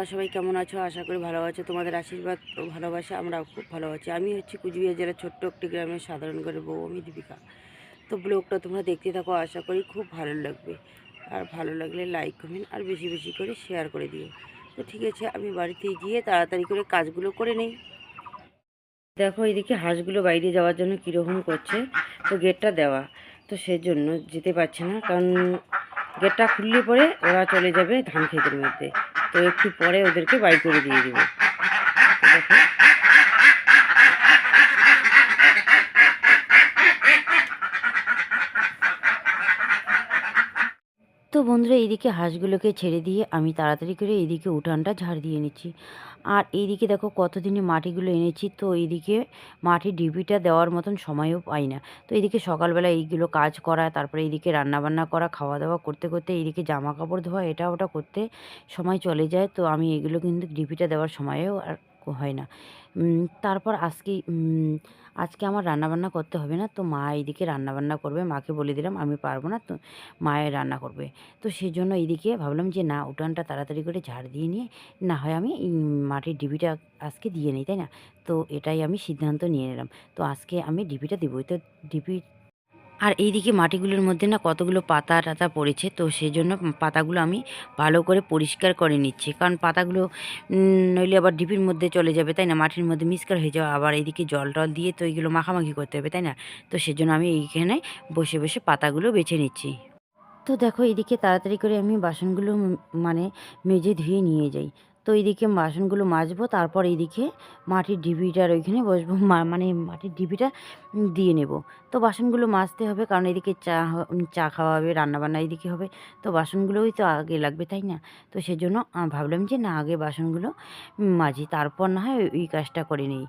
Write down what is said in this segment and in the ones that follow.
তোমরা সবাই কেমন আছো? আশা করি ভালো আছো। তোমাদের আশীর্বাদ ও ভালোবাসা আমরা খুব ভালো আছি। আমি হচ্ছি কুচবিহার জেলার ছোট্ট একটি গ্রামের সাধারণ ঘরের বউ আমি দীপিকা। তো ব্লগটা তোমরা দেখতে থাকো, আশা করি খুব ভালো লাগবে। আর ভালো লাগলে লাইক কমেন্ট আর বেশি বেশি করে শেয়ার করে দিও। তো ঠিক আছে, আমি বাড়িতে গিয়ে তাড়াতাড়ি করে কাজগুলো করে নেই। দেখো, এদিকে হাঁসগুলো বাইরে যাওয়ার জন্য কীরকম করছে। তো গেটটা দেওয়া। তো সেজন্য যেতে পারছে না। কারণ গেটটা খুললে পরে ওরা চলে যাবে ধান ক্ষেতের মধ্যে। তো একটু পরে ওদেরকে বাই করে দিয়ে দেবে। দেখো তো বন্ধুরা, এইদিকে হাঁসগুলোকে ছেড়ে দিয়ে আমি তাড়াতাড়ি করে এইদিকে উঠানটা ঝাড় দিয়ে নিচ্ছি। আর এইদিকে দেখো কতদিনে মাটিগুলো এনেছি, তো এইদিকে মাটির ডিবিটা দেওয়ার মতন সময়ও পাই না। তো এইদিকে সকালবেলা এইগুলো কাজ করা, তারপরে এইদিকে রান্নাবান্না করা খাওয়া দাওয়া করতে করতে এইদিকে জামা কাপড় ধোয়া, এটা ওটা করতে সময় চলে যায়। তো আমি এগুলো কিন্তু ডিবিটা দেওয়ার সময়ও আর হয় না। তারপর আজকে আজকে আমার রান্নাবান্না করতে হবে না। তো মা এইদিকে রান্নাবান্না করবে। মাকে বলে দিলাম, আমি পারব না। তো মায়ের রান্না করবে। তো সেই জন্য এইদিকে ভাবলাম যে না, উঠানটা তাড়াতাড়ি করে ঝাড় দিয়ে নিয়ে, না হয় আমি মাটির ডিবিটা আজকে দিয়ে নিই, তাই না? তো এটাই আমি সিদ্ধান্ত নিয়ে নিলাম। তো আজকে আমি ডিবিটা দিবই। তো ডিবি আর এইদিকে মাটিগুলোর মধ্যে না কতগুলো পাতা টাতা পড়েছে, তো সেই জন্য পাতাগুলো আমি ভালো করে পরিষ্কার করে নিচ্ছি। কারণ পাতাগুলো নইলে আবার ডিপির মধ্যে চলে যাবে, তাই না? মাটির মধ্যে মিক্সকার হয়ে যাবে আবার এইদিকে জল টল দিয়ে তো এইগুলো মাখামাখি করতে হবে, তাই না? তো সেজন্য আমি এইখানে বসে বসে পাতাগুলো বেছে নিচ্ছি। তো দেখো এদিকে তাড়াতাড়ি করে আমি বাসনগুলো মানে মেজে ধুয়ে নিয়ে যাই। তো এইদিকে বাসনগুলো মাজবো, তারপর এইদিকে মাটির ডিবিটার ওইখানে বসবো মানে মাটির ডিবিটা দিয়ে নেব। তো বাসনগুলো মাজতে হবে, কারণ এদিকে চা চা খাওয়া হবে, রান্নাবান্না এদিকে হবে, তো বাসনগুলোই তো আগে লাগবে, তাই না? তো সেজন্য ভাবলাম যে না, আগে বাসনগুলো মাজি, তারপর না হয় ওই কাজটা করে নিই।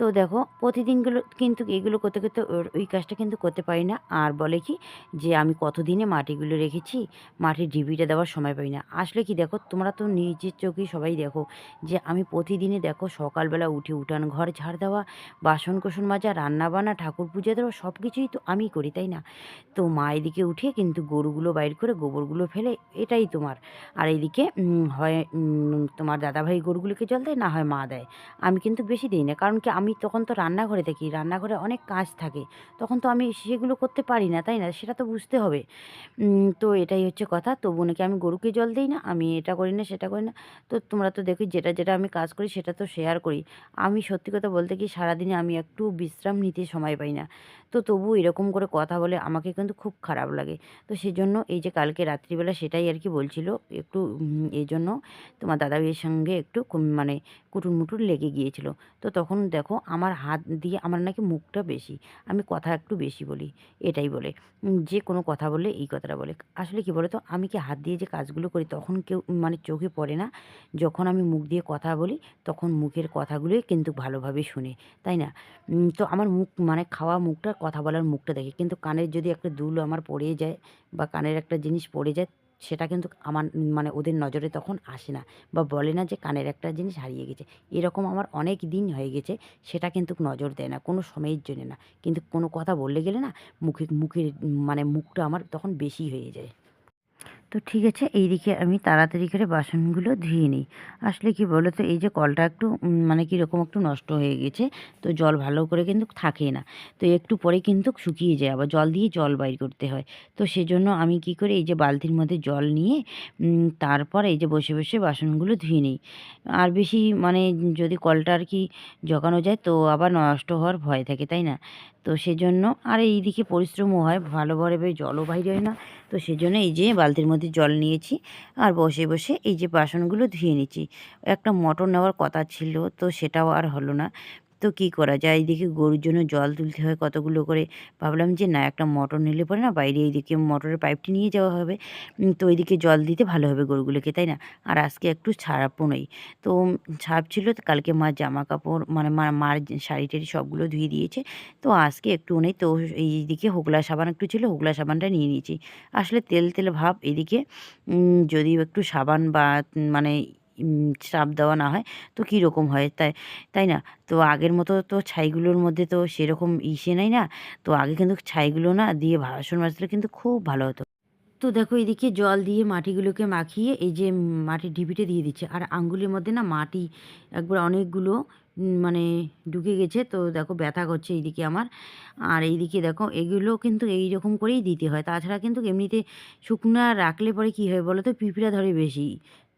তো দেখো, প্রতিদিনগুলো কিন্তু এগুলো করতে করতে ওই কাজটা কিন্তু করতে পারি না। আর বলে কি যে, আমি কতদিনে মাটিগুলো রেখেছি, মাটির ডিবিটা দেওয়ার সময় পাই না। আসলে কি দেখো, তোমরা তো নিজের চোখেই সবাই দেখো যে, আমি প্রতিদিনে দেখো সকালবেলা উঠে উঠান, ঘর ঝাড় দেওয়া বাসন কোসন মাজা, রান্না বান্না, ঠাকুর পুজো দেওয়া সব কিছুই তো আমি করি, তাই না? তো মা এদিকে উঠে কিন্তু গরুগুলো বাইর করে গোবরগুলো ফেলে, এটাই তোমার। আর এইদিকে হয় তোমার দাদাভাই গরুগুলোকে জল দেয়, না হয় মা দেয়। আমি কিন্তু বেশি দিই না, কারণ কি আমি তখন তো রান্নাঘরে দেখি, রান্নাঘরে অনেক কাজ থাকে। তখন তো আমি সেগুলো করতে পারি না, তাই না? সেটা তো বুঝতে হবে। তো এটাই হচ্ছে কথা। তো বোনকে আমি গরুকে জল দিই না, আমি এটা করি না, সেটা করি না। তো তোমরা তো দেখো, যেটা যেটা আমি কাজ করি, সেটা তো শেয়ার করি। আমি সত্যি কথা বলতে কি, সারাদিনে আমি একটু বিশ্রাম নিতে সময় পাই না। তো তবু এরকম করে কথা বলে আমাকে কিন্তু খুব খারাপ লাগে। তো সেজন্য এই যে কালকে রাত্রিবেলা সেটাই আর কি বলছিল, একটু এই জন্য তোমার দাদা ভাইয়ের সঙ্গে একটু মানে কুটুর মুটুর লেগে গিয়েছিল। তো তখন দেখো আমার হাত দিয়ে আমার নাকি মুখটা বেশি, আমি কথা একটু বেশি বলি, এটাই বলে। যে কোনো কথা বললে এই কথাটা বলে। আসলে কি বলো তো আমি কি হাত দিয়ে যে কাজগুলো করি তখন কেউ মানে চোখে পড়ে না। যখন আমি মুখ দিয়ে কথা বলি তখন মুখের কথাগুলোই কিন্তু ভালোভাবে শুনে, তাই না? তো আমার মুখ মানে খাওয়া মুখটা কথা বলার মুখটা দেখে। কিন্তু কানের যদি একটা দুল আমার পড়ে যায় বা কানের একটা জিনিস পড়ে যায়, সেটা কিন্তু আমার মানে ওদের নজরে তখন আসে না বা বলে না যে কানের একটা জিনিস হারিয়ে গেছে। এরকম আমার অনেক দিন হয়ে গেছে, সেটা কিন্তু নজর দেয় না, কোনো সময়ের জন্য না। কিন্তু কোনো কথা বললে গেলে না, মুখে, মুখের মানে মুখটা আমার তখন বেশি হয়ে যায়। তো ঠিক আছে, এইদিকে আমি তাড়াতাড়ি করে বাসনগুলো ধুয়ে নিই। আসলে কি বলো তো এই যে কলটা একটু মানে কীরকম একটু নষ্ট হয়ে গেছে, তো জল ভালো করে কিন্তু থাকে না। তো একটু পরে কিন্তু শুকিয়ে যায়, আবার জল দিয়ে জল বাইর করতে হয়। তো সেজন্য আমি কি করি, এই যে বালতির মধ্যে জল নিয়ে তারপর এই যে বসে বসে বাসনগুলো ধুয়ে নিই। আর বেশি মানে যদি কলটা আর কি জগানো যায়, তো আবার নষ্ট হওয়ার ভয় থাকে, তাই না? তো সেজন্য, আর এইদিকে পরিশ্রমও হয় ভালোভাবে জলও বাইরে হয় না। তো সেজন্য এই যে বালতির মধ্যে জল নিয়েছি আর বসে বসে এই যে বাসনগুলো ধুয়ে নিয়েছি একটা মটন নেওয়ার কথা ছিল, তো সেটাও আর হলো না। তো কি করা যায়? এইদিকে গরুর জন্য জল তুলতে হয় কতগুলো করে? ভাবলাম যে না, একটা মোটর নিলে পরে না বাইরে এইদিকে মোটরের পাইপটি নিয়ে যাওয়া হবে। তো ওইদিকে জল দিতে ভালো হবে গরুগুলোকে, তাই না? আর আজকে একটু ছাড়াপও নেই। তো ছাপ ছিল কালকে মার জামা কাপড় মানে মা, মার শাড়ি টাড়ি সবগুলো ধুয়ে দিয়েছে। তো আজকে একটু নেই, তো এইদিকে হোগলা সাবান একটু ছিল, হোগলা সাবানটা নিয়ে নিয়েছি। আসলে তেল তেল ভাব এদিকে যদি একটু সাবান বা মানে চাপ দেওয়া না হয়। তো কী রকম হয়? তাই তাই না? তো আগের মতো তো ছাইগুলোর মধ্যে তো সেরকম ইসে নাই না। তো আগে কিন্তু ছাইগুলো না দিয়ে বাসন মাজলে কিন্তু খুব ভালো হতো। তো দেখো এদিকে জল দিয়ে মাটিগুলোকে মাখিয়ে এই যে মাটির ঢিপিতে দিয়ে দিচ্ছে। আর আঙ্গুলের মধ্যে না মাটি একবার অনেকগুলো মানে ঢুকে গেছে। তো দেখো ব্যথা করছে এইদিকে আমার। আর এইদিকে দেখো এগুলো কিন্তু এই রকম করেই দিতে হয়। তাছাড়া কিন্তু এমনিতে শুকনা রাখলে পরে কী হয় বলো তো পিঁপড়া ধরে বেশি।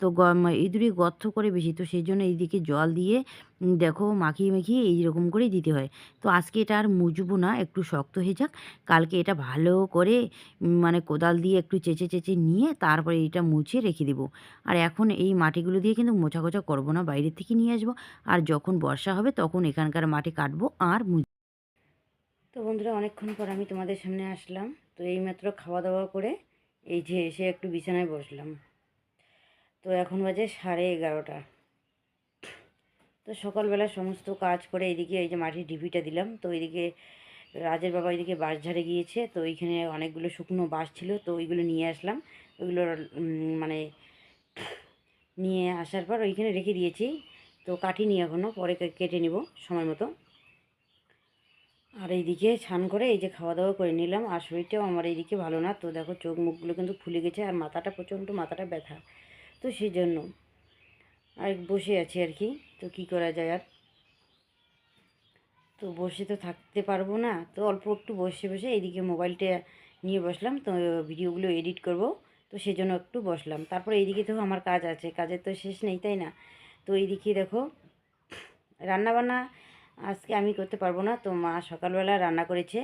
তো ইঁদুরে গর্ত করে বেশি। তো সেই জন্য এইদিকে জল দিয়ে দেখো মাখিয়ে মাখিয়ে এইরকম করেই দিতে হয়। তো আজকে এটা আর মুজবো না, একটু শক্ত হয়ে যাক। কালকে এটা ভালো করে মানে কোদাল দিয়ে একটু চেঁচে চেঁচে নিয়ে তারপরে এটা মুছে রেখে দেবো। আর এখন এই মাটিগুলো দিয়ে কিন্তু মোছা কোচা করব না বাইরের থেকে নিয়ে আসব। আর যখন বর্ষা হবে তখন এখানকার মাটি কাটবো আর মুছ তো বন্ধুরা, অনেকক্ষণ পর আমি তোমাদের সামনে আসলাম। তো এইমাত্র খাওয়া দাওয়া করে এই যে এসে একটু বিছানায় বসলাম। তো এখন বাজে সাড়ে এগারোটা। তো সকালবেলা সমস্ত কাজ করে এইদিকে এই যে মাটির ঢিপিটা দিলাম, তো এইদিকে রাজের বাবা এইদিকে বাঁশ ঝাড়ে গিয়েছে, তো এইখানে অনেকগুলো শুকনো বাঁশ ছিল, তো ওইগুলো নিয়ে আসলাম। ওইগুলো মানে নিয়ে আসার পর ওইখানে রেখে দিয়েছি, তো কাটিনি এখনও পরে কেটে নিব সময় মতো। আর এইদিকে ছান করে এই যে খাওয়া দাওয়া করে নিলাম, আর শরীরটাও আমার এইদিকে ভালো না, তো দেখো চোখ মুখগুলো কিন্তু ফুলে গেছে, আর মাথাটা প্রচণ্ড মাথাটা ব্যথা। তো সেই জন্য আর বসে আছি আর কি, তো কি করা যায় আর? তো বসে তো থাকতে পারব না, তো অল্প একটু বসে বসে এইদিকে মোবাইলটা নিয়ে বসলাম, তো ভিডিওগুলো এডিট করব, তো সেই জন্য একটু বসলাম। তারপরে এইদিকে তো আমার কাজ আছে, কাজের তো শেষ নেই, তাই না? তো এইদিকে দেখো রান্নাবান্না আজকে আমি করতে পারব না, তো মা সকালবেলা রান্না করেছে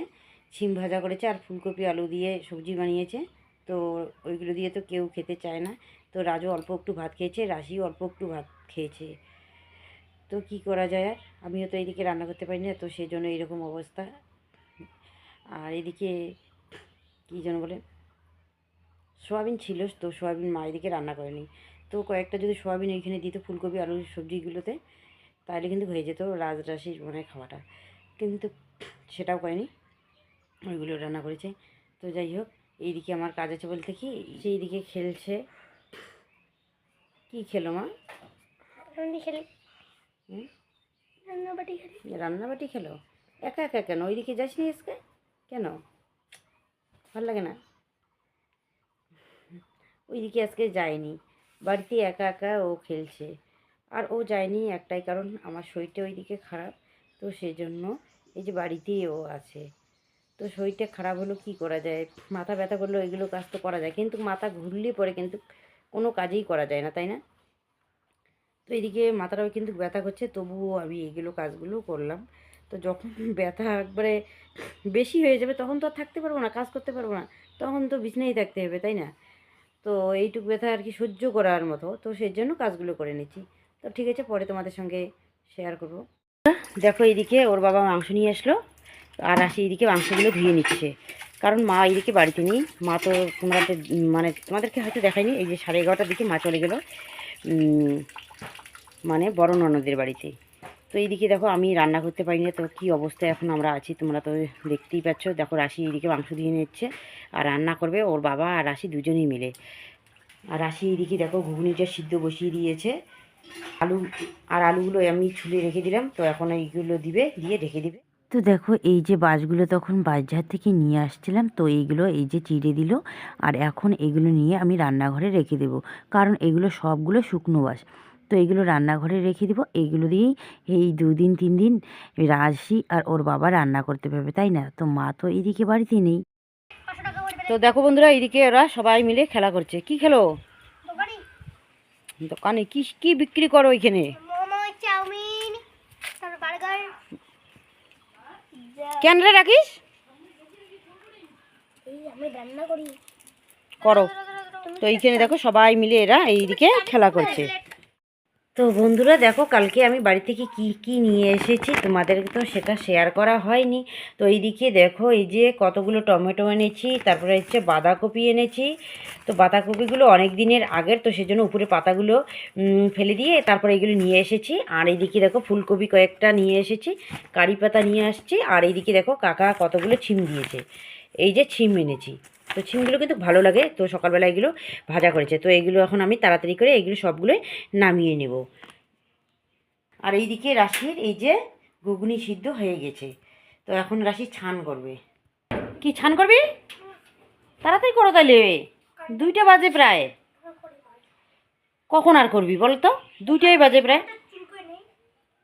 ছিম ভাজা করেছে আর ফুলকপি, আলু দিয়ে সবজি বানিয়েছে, তো ওইগুলো দিয়ে তো কেউ খেতে চায় না। তো রাজু অল্প একটু ভাত খেয়েছে রাশিও অল্প একটু ভাত খেয়েছে। তো কি করা যায় আর? আমিও তো এদিকে রান্না করতে পারি না, তো সেই জন্য এইরকম অবস্থা। আর এদিকে কী যেন বলে, সোয়াবিন ছিল, তো সোয়াবিন মা এদিকে রান্না করেনি। তো কয়েকটা যদি সোয়াবিন ওইখানে দিত, ফুলকপি, আলু, সবজিগুলোতে, তাহলে কিন্তু হয়ে যেত রাজরাশির মানে খাওয়াটা। কিন্তু সেটাও করেনি, ওইগুলো রান্না করেছে। তো যাই হোক, এইদিকে আমার কাজ আছে বলতে কি সেই দিকে খেলছে কি খেলো মা? রান্না খেলি? রান্নাবাটি খেলি। রান্নাবাটি খেলো? একা একা কেন? ওইদিকে যাস নি আজকে? কেন? ভালো লাগে না? ওইদিকে আজকে যায়নি। বাড়িতে একা একা ও খেলছে। আর ও যায়নি একটাই কারণ আমার শরীরটা ওইদিকে খারাপ। তো সেই জন্য এই যে বাড়িতেই ও আছে। তো শরীরটা খারাপ হলো কি করা যায়? মাথা ব্যথা করলে ওইগুলো কাজ তো করা যায়। কিন্তু মাথা ঘুরলে পরে কিন্তু কোনো কাজেই করা যায় না, তাই না? তো এদিকে মাথাটাও কিন্তু ব্যথা করছে, তবুও আমি এইগুলো কাজগুলো করলাম। তো যখন ব্যথা একবারে বেশি হয়ে যাবে তখন তো আর থাকতে পারব না, কাজ করতে পারব না, তখন তো বিছনায় থাকতে হবে, তাই না? তো এইটুক ব্যথা আর কি সহ্য করার মতো, তো সেই জন্য কাজগুলো করে নিচ্ছি। তো ঠিক আছে, পরে তোমাদের সঙ্গে শেয়ার করব। দেখো এইদিকে ওর বাবা মাংস নিয়ে আসলো, আর আসি এইদিকে মাংসগুলো ধুয়ে নিচ্ছে। কারণ মা এইদিকে বাড়িতে নেই। মা তো তোমাদের মানে তোমাদেরকে হয়তো দেখায়নি, এই যে সাড়ে এগারোটার দিকে মা চলে গেলো মানে বড় ননদের বাড়িতে। তো এইদিকে দেখো আমি রান্না করতে পারি না, তো কী অবস্থায় এখন আমরা আছি তোমরা তো দেখতেই পাচ্ছ। দেখো রাশি এইদিকে মাংস দিয়ে নিচ্ছে আর রান্না করবে ওর বাবা আর রাশি দুজনেই মিলে। আর রাশি এইদিকে দেখো ঘুগনিটা সিদ্ধ বসিয়ে দিয়েছে, আলু, আর আলুগুলো আমি ছুলে রেখে দিলাম, তো এখন এইগুলো দিবে, দিয়ে ঢেকে দিবে। তো দেখো এই যে বাসগুলো তখন বাজার থেকে নিয়ে আসছিলাম তো এইগুলো এই যে চিড়ে দিল আর এখন এগুলো নিয়ে আমি রান্নাঘরে রেখে দেব। কারণ এগুলো সবগুলো শুকনো বাস তো এগুলো রান্নাঘরে রেখে দিব। এইগুলো দিয়েই এই দুদিন তিন দিন রাশি আর ওর বাবা রান্না করতে পারবে তাই না? তো মা তো এইদিকে বাড়িতে নেই। তো দেখো বন্ধুরা এইদিকে ওরা সবাই মিলে খেলা করছে। কি খেলো? দোকানে। দোকানে কি কি বিক্রি করো ওইখানে চাউমিন তারপর বার্গার কেন রে রাখিস? করো। তো এইখানে দেখো সবাই মিলে এরা এইদিকে খেলা করছে। তো বন্ধুরা, দেখো, কালকে আমি বাড়ি থেকে কি কি নিয়ে এসেছি তোমাদের তো সেটা শেয়ার করা হয়নি। তো এইদিকে দেখো, এই যে কতগুলো টমেটো এনেছি, তারপরে হচ্ছে বাঁধাকপি এনেছি। তো বাঁধাকপিগুলো অনেক দিনের আগের, তো সেজন্য উপরে পাতাগুলো ফেলে দিয়ে তারপরে এগুলো নিয়ে এসেছি। আর এইদিকে দেখো, ফুলকপি কয়েকটা নিয়ে এসেছি, কারি পাতা নিয়ে আসছি। আর এইদিকে দেখো, কাকা কতগুলো ছিম দিয়েছে। এই যে ছিম এনেছি। তো ছিমগুলো কিন্তু ভালো লাগে। তো সকালবেলা এগুলো ভাজা করেছে। তো এগুলো এখন আমি তাড়াতাড়ি করে এগুলো সবগুলোই নামিয়ে নেব। আর এইদিকে রাশির এই যে ঘুগনি সিদ্ধ হয়ে গেছে। তো এখন রাশি ছান করবে। কি, ছান করবি? তাড়াতাড়ি করো তাহলে দুইটা বাজে প্রায়। কখন আর করবি বল তো? দুইটাই বাজে প্রায়।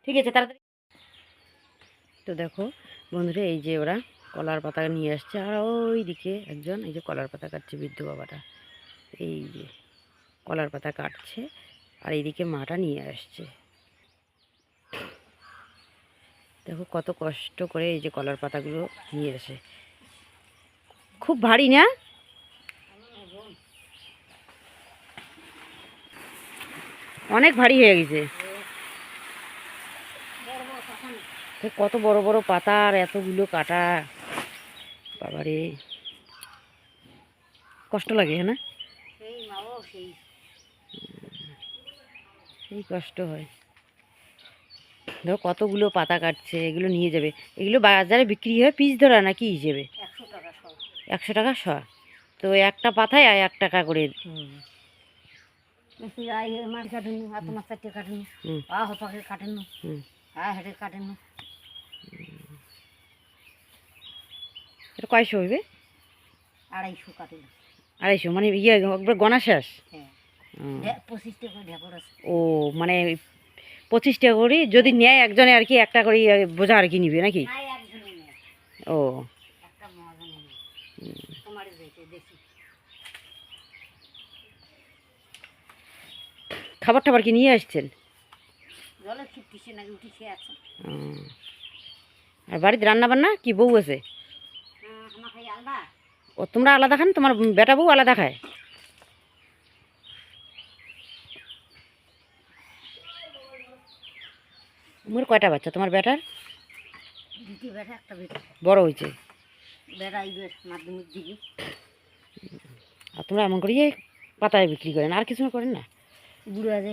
ঠিক আছে, তাড়াতাড়ি। তো দেখো বন্ধুরা, এই যে ওরা কলার পাতা নিয়ে আসছে। আর ওই দিকে একজন, এই যে কলার পাতা কাটছে বৃদ্ধ বাবাটা। এই যে কলার পাতা কাটছে আর এইদিকে মাটা নিয়ে আসছে। দেখো কত কষ্ট করে এই যে কলার পাতাগুলো নিয়ে আসে। খুব ভারী না? অনেক ভারী হয়ে গেছে। কত বড় বড় পাতা আর এতগুলো কাটা। বাবারে। কষ্ট লাগে হ্যাঁ না? সেই কষ্ট হয়। ধরো কতগুলো পাতা কাটছে এগুলো নিয়ে যাবে। এগুলো বাজারে বিক্রি হয় পিস ধরা না কি হিসেবে? একশো টাকা শ তো একটা পাতায় আর এক টাকা করে। কাটেন কাটেন। কাটেন হুম হ্যাঁ হেঁটে কাটেন এটা কয়শো হইবে? আড়াইশো কাটেন। আড়াইশো মানে ইয়ে একবার গনা শেষ? হ্যাঁ। ও মানে পঁচিশ টাকা করে যদি নেয় একজনে আর কি একটা করে ইয়ে বোঝা আর কি নিবে নাকি? ও। খাবার টাবার কি নিয়ে আসছেন। আর বাড়িতে রান্না বান্না কি বউ আছে? ও তোমরা আলাদা খান? তোমার বেটা বউ আলাদা খায়? তোমার কয়টা বাচ্চা? তোমার বেটার? দ্বিতীয় বেটা একটা বেটা। বড় হয়েছে। আর তোমরা এমন করিয়ে পাতায় বিক্রি করেন আর কিছু করেন না? বুড়ো আছে।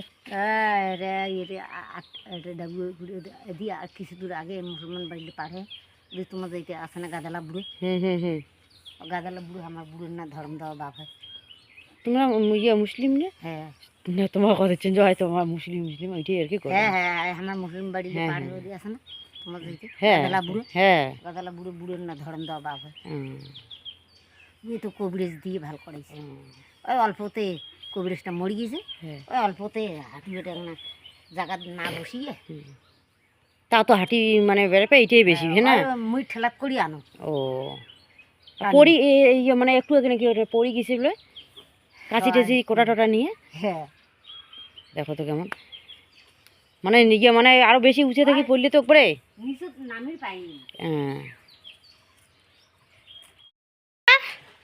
কিছু দূর আগে মুসলমান বাড়িতে পারে যাইতে আছে না গাদালা বুড়ো। হুম হুম হুম ও গাদালা বুড়ো আমার বুড়োর না ধর্ম দেওয়া বাপ হয়। তোমরা ইয়ে মুসলিম না? হ্যাঁ। না তোমার কথা চেঞ্জ হয় তোমার মুসলিম মুসলিম ওইটাই আর কি হ্যাঁ হ্যাঁ আমার মুসলিম বাড়ি হ্যাঁ, পাড়ে হ্যাঁ। আছে না হ্যাঁ গাদালা বুড়ো হ্যাঁ। গাদালা বুড়ো বুড়োর না ধর্ম দেওয়া বাপ হয়। হুম, এই তো কবিরেজ দিয়ে ভালো হুম, ওই অল্পতে কবিরেজটা মরে গেছে হ্যাঁ। ওই অল্পতে হাঁটি বেটা না জায়গা না বসিয়ে। তা তো হাঁটি মানে বেড়াবে এইটাই বেশি হ্যাঁ না? মুই ঠেলাত করি আনো। ও। পরি এ- এই যে মানে একটু আগে নাকি ওটা পরি গেছে বলে কাঁচি টাচি কোটা টোটা নিয়ে। হ্যাঁ। দেখো তো কেমন। মানে নিজে মানে আরও বেশি উঁচে থেকে পড়লে তো পরে নিচে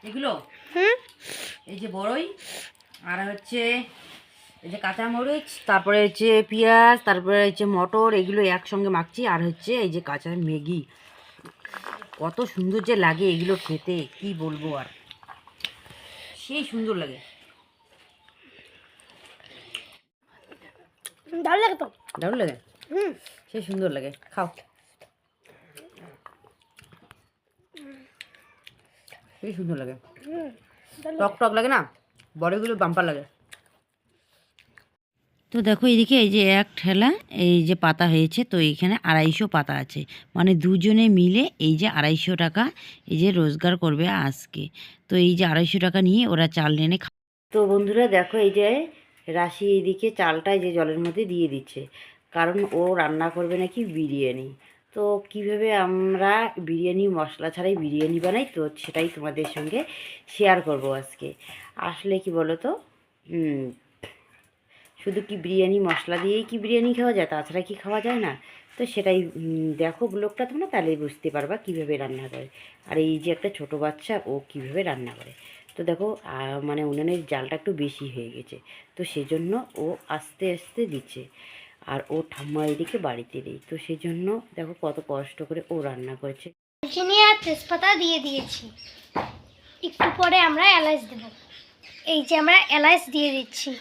এগুলো? এই যে বড়ই আর হচ্ছে এই যে কাঁচামরিচ তারপরে হচ্ছে পেঁয়াজ তারপরে হচ্ছে মটর এগুলো একসঙ্গে মাখছি। আর হচ্ছে এই যে কাঁচা ম্যাগি। কত সুন্দর যে লাগে এগুলো খেতে কি বলব আর। সেই সুন্দর লাগে। ভালো লাগে তো? দারুণ লাগে? হুম। সেই সুন্দর লাগে খাও। সেই সুন্দর লাগে। টক টক লাগে না? বড়গুলো বাম্পার লাগে। তো দেখো এদিকে এই যে এক ঠেলা, এই যে পাতা হয়েছে, তো এইখানে আড়াইশো পাতা আছে। মানে দুজনে মিলে এই যে আড়াইশো টাকা এই যে রোজগার করবে আজকে। তো এই যে আড়াইশো টাকা নিয়ে ওরা চাল এনে তো বন্ধুরা দেখো এই যে রাশি এইদিকে চালটা যে জলের মধ্যে দিয়ে দিচ্ছে। কারণ ও রান্না করবে নাকি বিরিয়ানি। তো কীভাবে আমরা বিরিয়ানি, মশলা ছাড়াই বিরিয়ানি বানাই, তো সেটাই তোমাদের সঙ্গে শেয়ার করব আজকে। আসলে কি বলো তো শুধু কি বিরিয়ানি মশলা দিয়েই কি বিরিয়ানি খাওয়া যায়? তাছাড়া কি খাওয়া যায় না? তো সেটাই দেখো ব্লগটা তোমরা তাহলেই বুঝতে পারবা কীভাবে রান্না করে। আর এই যে একটা ছোট বাচ্চা, ও কীভাবে রান্না করে? তো দেখো মানে উনানের জালটা একটু বেশি হয়ে গেছে। তো সেজন্য ও আস্তে আস্তে দিচ্ছে। আর ও ঠাম্মা এদিকে বাড়িতে নেই। তো সেজন্য দেখো কত কষ্ট করে ও রান্না করেছে। তেজপাতা দিয়ে দিয়েছি। একটু পরে আমরা এলাচ দেব। এই যে আমরা এলাচ দিয়ে দিচ্ছি।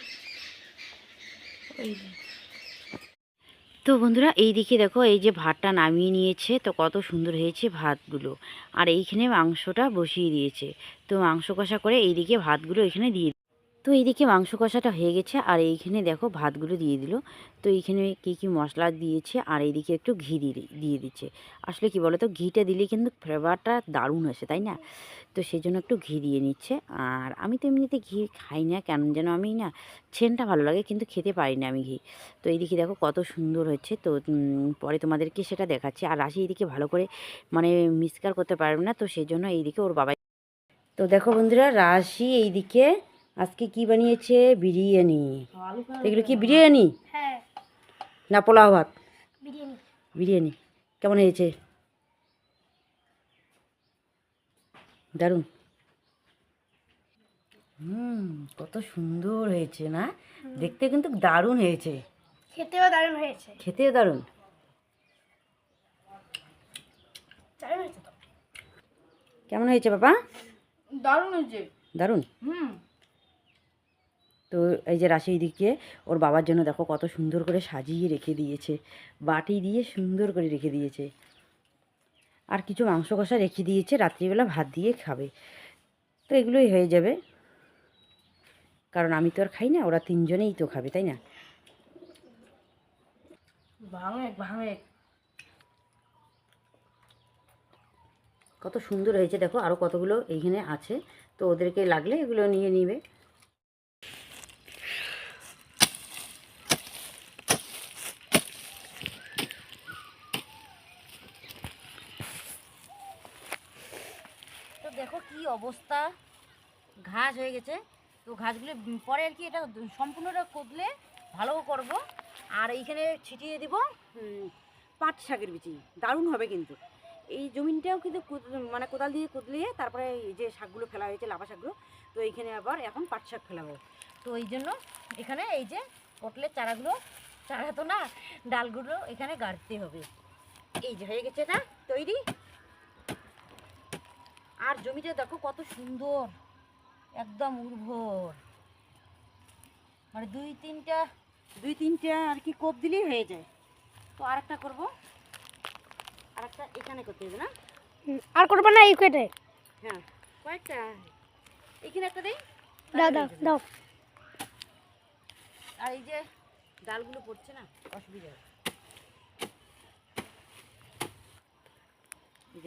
তো বন্ধুরা, এই দিকে দেখো, এই যে ভাতটা নামিয়ে নিয়েছে, তো কত সুন্দর হয়েছে ভাতগুলো। আর এইখানে মাংসটা বসিয়ে দিয়েছে। তো মাংস কষা করে এইদিকে ভাতগুলো এখানে দিয়ে তো এইদিকে মাংস কষাটা হয়ে গেছে, আর এইখানে দেখো ভাতগুলো দিয়ে দিল। তো এইখানে কী কী মশলা দিয়েছে, আর এইদিকে একটু ঘি দিয়ে দিচ্ছে। আসলে কি বলো তো ঘিটা দিলে কিন্তু ফ্লেভারটা দারুণ আসে, তাই না? তো সেই জন্য একটু ঘি দিয়ে নিচ্ছে। আর আমি তো এমনিতে ঘি খাই না, কেন যেন আমি না ছেনটা ভালো লাগে, কিন্তু খেতে পারি না আমি ঘি। তো এইদিকে দেখো কত সুন্দর হচ্ছে। তো পরে তোমাদেরকে সেটা দেখাচ্ছি। আর রাশি এইদিকে ভালো করে মানে মিসকার করতে পারবে না, তো সেই জন্য এইদিকে ওর বাবা তো দেখো বন্ধুরা, রাশি এইদিকে আজকে কি বানিয়েছে? বিরিয়ানি। এগুলো কি বিরিয়ানি? হ্যাঁ। না পোলাও ভাত। বিরিয়ানি। কেমন হয়েছে? দারুণ। হুম কত সুন্দর হয়েছে না? দেখতে কিন্তু দারুণ হয়েছে। খেতেও দারুণ হয়েছে। খেতেও দারুণ। কেমন হয়েছে বাবা? দারুণ হয়েছে। দারুণ? হুম। তো এই যে রাশি দিকে ওর বাবার জন্য দেখো কত সুন্দর করে সাজিয়ে রেখে দিয়েছে। বাটি দিয়ে সুন্দর করে রেখে দিয়েছে। আর কিছু মাংস কষা রেখে দিয়েছে রাত্রিবেলা ভাত দিয়ে খাবে। তো এগুলোই হয়ে যাবে। কারণ আমি তো আর খাই না ওরা তিনজনেই তো খাবে তাই না? কত সুন্দর হয়েছে দেখো আরও কতগুলো এইখানে আছে। তো ওদেরকে লাগলে এগুলো নিয়ে নিবে। অবস্থা, ঘাস হয়ে গেছে। তো ঘাসগুলো পরে আর কি এটা সম্পূর্ণটা কদলে ভালো করব। আর এইখানে ছিটিয়ে দিব পাট শাকের বিচি। দারুণ হবে কিন্তু। এই জমিনটাও কিন্তু মানে কোদাল দিয়ে কুদলিয়ে তারপরে এই যে শাকগুলো ফেলা হয়েছে লাভা শাকগুলো, তো এইখানে আবার এখন পাট শাক ফেলাবো। তো এই জন্য এখানে এই যে পটলের চারাগুলো, চারা তো না, ডালগুলো এখানে গাড়তে হবে। এই যে হয়ে গেছে না তৈরি। আর জমিটা দেখো কত সুন্দর একদম উর্বর। মানে দুই তিনটা দুই তিনটা আর কি কোপ দিলেই হয়ে যায়। তো আর একটা করব। আর একটা এখানে করতে হবে না? আর করব না এই কেটে হ্যাঁ কয়েকটা। এখানে একটা দেই। দাও দাও দাও। আর এই যে ডালগুলো পড়ছে না অসুবিধা।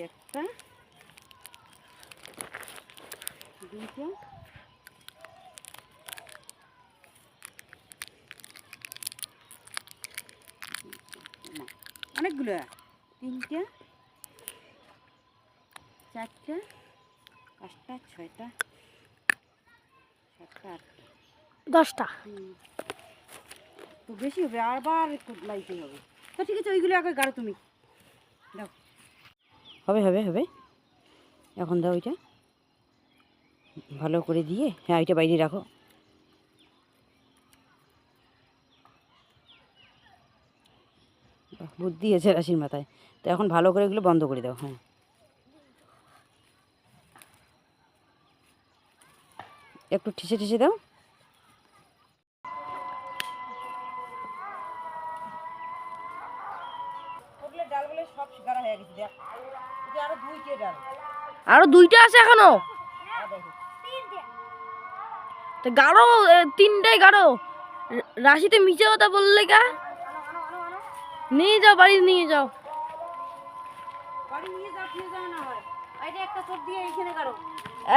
একটা। দুইটা অনেকগুলো। তিনটা চারটা পাঁচটা ছয়টা সাতটা আটটা। দশটা। তো বেশি হবে আবার একটু লাইতে হবে। তো ঠিক আছে ওইগুলো আগে গাড়ো তুমি। দাও। হবে হবে হবে। এখন দাও ওইটা। ভালো করে দিয়ে হ্যাঁ ওইটা বাইরে রাখো। বুদ্ধি আছে রাশির মাথায়। তো এখন ভালো করে এগুলো বন্ধ করে দাও হ্যাঁ। একটু ঠেসে ঠেসে দাও। পটলের ডালগুলো সব গাড়া হয়ে গেছে দেখ। এটা আরও দুইটে ডাল। আরও দুইটা আছে এখনও? দেখো। তা গাঢ় এ, তিনটাই গাঢ় রাশিতে মিছে কথা বললে কা নিয়ে যাও বাড়ি নিয়ে যাও। হয়।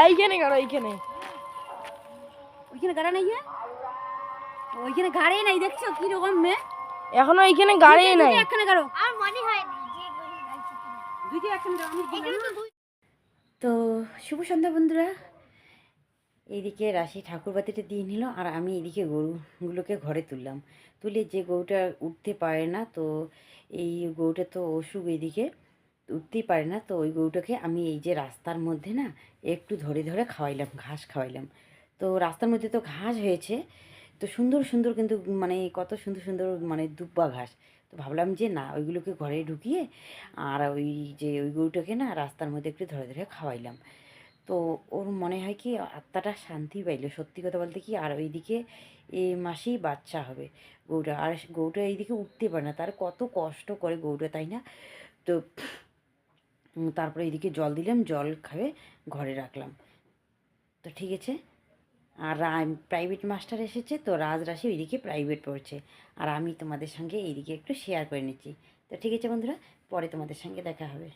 এইখানে গাড়ো এইখানে ওইখানে গাড়া নাই ওইখানে গাড়েই নাই দেখছ কি মেয়ে এখনও এইখানে গাড়ি নাই। একখানে গাড়ো আর মনে হয় দুইটা একখানে আমি তো শুভ সন্ধ্যা বন্ধুরা। এইদিকে রাশি ঠাকুরবাতিটা দিয়ে নিল, আর আমি এদিকে গরুগুলোকে ঘরে তুললাম। তুলে যে গরুটা উঠতে পারে না, তো এই গরুটা তো অসুখ এদিকে উঠতেই পারে না, তো ওই গরুটাকে আমি এই যে রাস্তার মধ্যে না একটু ধরে ধরে খাওয়াইলাম, ঘাস খাওয়াইলাম। তো রাস্তার মধ্যে তো ঘাস হয়েছে, তো সুন্দর সুন্দর কিন্তু মানে কত সুন্দর সুন্দর মানে দুব্বা ঘাস। তো ভাবলাম যে না, ওইগুলোকে ঘরে ঢুকিয়ে আর ওই যে ওই গরুটাকে না রাস্তার মধ্যে একটু ধরে ধরে খাওয়াইলাম। তো ওর মনে হয় কি, আত্মাটা শান্তি পাইলো। সত্যি কথা বলতে কি, আর ওইদিকে এই মাসেই বাচ্চা হবে গরুটা আর গরুটা এইদিকে উঠতে পারে না। তার কত কষ্ট করে গরুটা তাই না? তো তারপরে এইদিকে জল দিলাম, জল খাবে, ঘরে রাখলাম। তো ঠিক আছে। আর প্রাইভেট মাস্টার এসেছে, তো রাজরাশি ওইদিকে প্রাইভেট পড়ছে। আর আমি তোমাদের সঙ্গে এইদিকে একটু শেয়ার করে নিচ্ছি। তো ঠিক আছে বন্ধুরা, পরে তোমাদের সঙ্গে দেখা হবে।